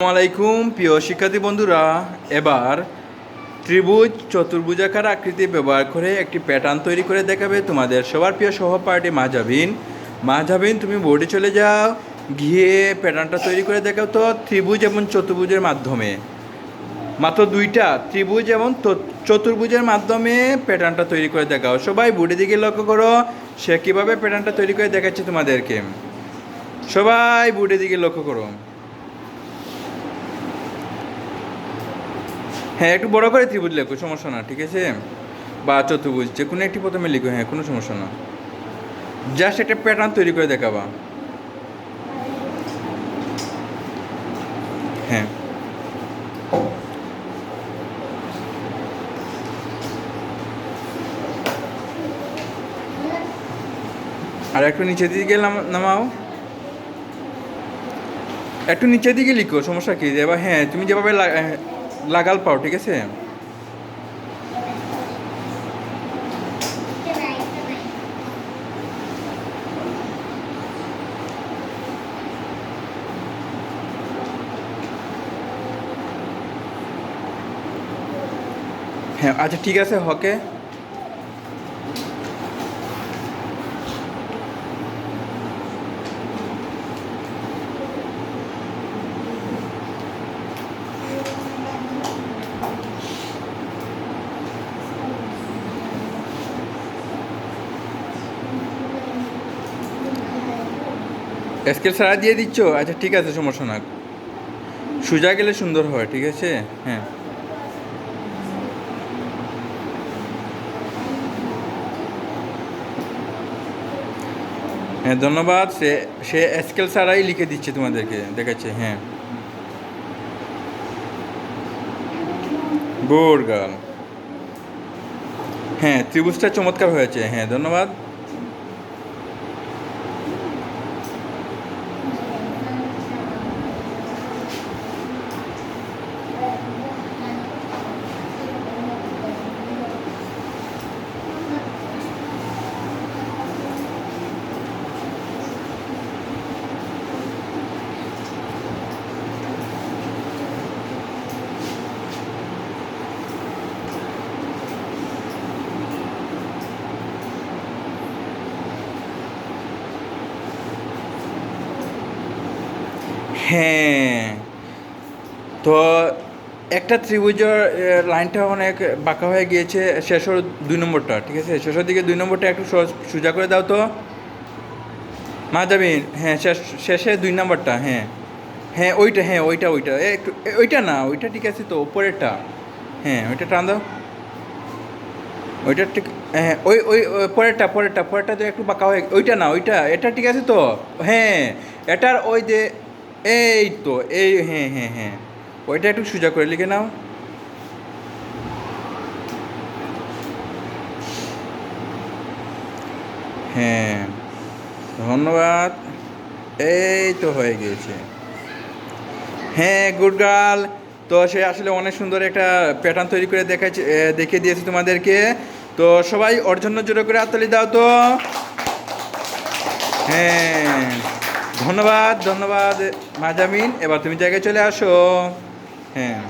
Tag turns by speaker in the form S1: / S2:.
S1: আলাইকুম প্রিয় শিক্ষার্থী বন্ধুরা। এবার ত্রিভুজ চতুর্ভুজাকার আকৃতি ব্যবহার করে একটি প্যাটার্ন তৈরি করে দেখাবে তোমাদের। সবার প্রিয় সহপাঠী মাজাবিন মাজাবিন তুমি বোর্ডে চলে যাও, গিয়ে প্যাটার্নটা তৈরি করে দেখাও তো, ত্রিভুজ এবং চতুর্ভুজের মাধ্যমে। মাত্র দুইটা, ত্রিভুজ এবং চতুর্ভুজের মাধ্যমে প্যাটার্নটা তৈরি করে দেখাও। সবাই বোর্ডের দিকে লক্ষ্য করো, সে কীভাবে প্যাটার্নটা তৈরি করে দেখাচ্ছে তোমাদেরকে। সবাই বোর্ডের দিকে লক্ষ্য করো। হ্যাঁ একটু বড় করে ত্রিভুজ লেখো, সমস্যা না, ঠিক আছে? বা চতুর্ভুজ, যে কোনো একটি প্রথমে লিখো হ্যাঁ কোনো সমস্যা না। জাস্ট একটা প্যাটার্ন তৈরি করে দেখাবা। হ্যাঁ। আর একটু নিচের দিকে নাম- নামাও। একটু নিচের দিকে লিখো, সমস্যা কি? এবার হ্যাঁ তুমি যেভাবে লাগাল পাও ঠিক আছে? হ্যাঁ আচ্ছা ঠিক আছে হকে। স্কেল সারা দিয়ে দিচ্ছ? আচ্ছা ঠিক আছে, সমস্যা না। সোজা গেলে সুন্দর হয়, ঠিক আছে? হ্যাঁ। হ্যাঁ ধন্যবাদ। সে সে স্কেল ছাড়াই লিখে দিচ্ছে তোমাদেরকে, দেখাচ্ছে হ্যাঁ। গুড গার্ল হ্যাঁ ত্রিভুজটা চমৎকার হয়েছে হ্যাঁ ধন্যবাদ। হ্যাঁ। তো একটা ত্রিভুজের লাইনটা অনেক বাঁকা হয়ে গিয়েছে শেষের দুই নম্বরটা, ঠিক আছে? শেষের দিকে দুই নম্বরটা একটু সোজা করে দাও তো। মা যাবিন হ্যাঁ শেষ, শেষে দুই নম্বরটা হ্যাঁ। হ্যাঁ ওইটা হ্যাঁ ওইটা ওইটা একটু ওইটা না, ওইটা ঠিক আছে তো ওপরেরটা হ্যাঁ ওইটা টান দাও। ওইটা ঠিক হ্যাঁ ওই ওই ওই, পরেরটা পরেরটা পরেরটা তো একটু বাঁকা হয়ে, ওইটা না, ওইটা, এটা ঠিক আছে তো? হ্যাঁ এটার ওই যে এই তো, এই হ্যাঁ হ্যাঁ হ্যাঁ। ওইটা একটু সোজা করে লিখে নাও। হ্যাঁ ধন্যবাদ। এই তো হয়ে গিয়েছে। হ্যাঁ গুড গার্ল তো সে আসলে অনেক সুন্দর একটা প্যাটার্ন তৈরি করে দেখাচ্ছে দেখিয়ে দিয়েছে তোমাদেরকে। তো সবাই ওর জন্য জোরে করে হাততালি দাও তো। হ্যাঁ। ধন্যবাদ ধন্যবাদ মাজামিন এবার তুমি জায়গায় চলে আসো। হ্যাঁ।